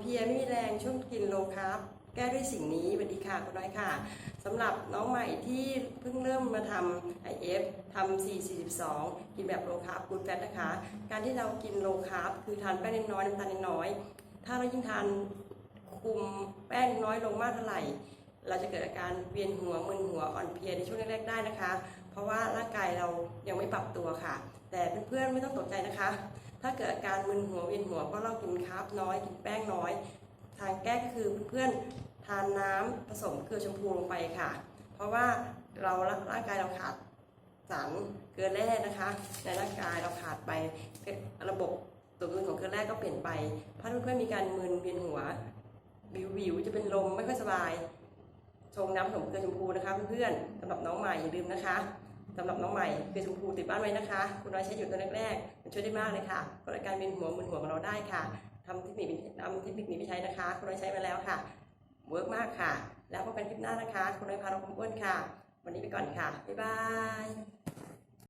เพลียไม่มีแรงช่วงกินโลคาร์บแก้ด้วยสิ่งนี้สวัสดีค่ะคุณน้อยค่ะสำหรับน้องใหม่ที่เพิ่งเริ่มมาทำ IF ทำ442 กินแบบโลคาร์บกูดแฟตนะคะ การที่เรากินโลคาร์บคือทานแป้งน้อยน้ำตาลน้อย ถ้าเรายิ่งทานคุมแป้งน้อยลงมากเท่าไหร่ เราจะเกิดอาการเวียนหัวมึนหัวอ่อนเพลียในช่วงแรกๆได้นะคะ เพราะว่าร่างกายเรายังไม่ปรับตัวค่ะ แต่เพื่อนๆไม่ต้องตกใจนะคะ ถ้าเกิดอาการมึนหัวเวียนหัวเพราะเรากินคาร์บน้อยกินแป้งน้อย ทางแก้ก็คือเพื่อนๆทานน้ำผสมเกลือชมพูลงไปค่ะ เพราะว่าเราร่างกายเราขาดสารเกลือแร่นะคะ ในร่างกายเราขาดไประบบตัวอื่นของเกลือแร่ก็เปลี่ยนไป ถ้าเพื่อนๆมีการมึนเวียนหัววิววิวจะเป็นลมไม่ค่อยสบายชงน้ำผสมเกลือชมพูนะคะเพื่อนๆสำหรับน้องใหม่อย่าลืมนะคะ สำหรับน้องใหม่เกลือชมพูติดบ้านไว้นะคะ คุณน้อยใช้อยู่ตัวแรกๆมันช่วยได้มากเลยค่ะลดอาการเวียนหัวมึนหัวของเราได้ค่ะทำเทคนิคทำเทคนิคนี้ไปใช้นะคะ คุณน้อยใช้มาแล้วค่ะเวิร์กมากค่ะ แล้วพบกันคลิปหน้านะคะ คุณน้อยพาเราคุ้มอ้วนค่ะ วันนี้ไปก่อนค่ะ บ๊ายบาย